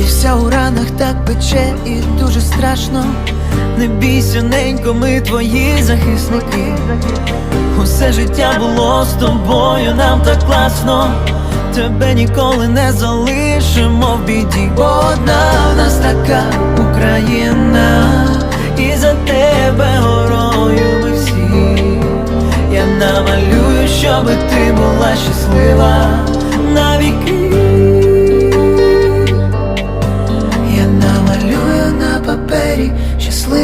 Ти вся у ранах так пече і дуже страшно. Не бійся, ненько, ми твої захисники. Усе життя було з тобою, нам так класно. Тебе ніколи не залишимо в біді. Бо одна в нас така Україна,